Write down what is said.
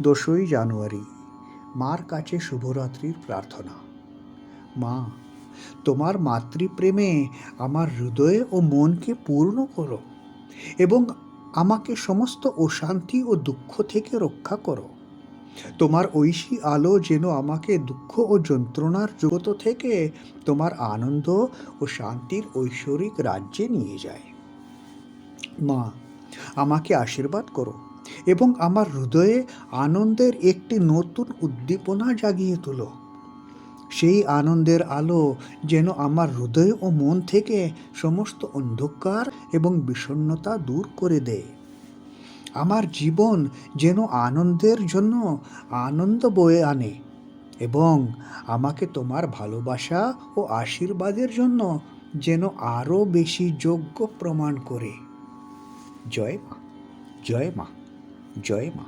দোসই জানুয়ারি, মার কাছে শুভরাত্রির প্রার্থনা। মা, তোমার মাতৃপ্রেমে আমার হৃদয়ে ও মনকে পূর্ণ করো এবং আমাকে সমস্ত অশান্তি ও দুঃখ থেকে রক্ষা করো। তোমার ঐশী আলো যেন আমাকে দুঃখ ও যন্ত্রণার জগত থেকে তোমার আনন্দ ও শান্তির ঐশ্বরিক রাজ্যে নিয়ে যায়। মা, আমাকে আশীর্বাদ করো। এবং আমার হৃদয়ে আনন্দের একটি নতুন উদ্দীপনা জাগিয়ে তোলো। সেই আনন্দের আলো যেন আমার হৃদয় ও মন থেকে সমস্ত অন্ধকার এবং বিষণ্ণতা দূর করে দেয়। আমার জীবন যেন আনন্দের জন্য আনন্দ বয়ে আনে এবং আমাকে তোমার ভালোবাসা ও আশীর্বাদের জন্য যেন আরও বেশি যোগ্য প্রমাণ করে। জয় মা জয় মা। জয় মা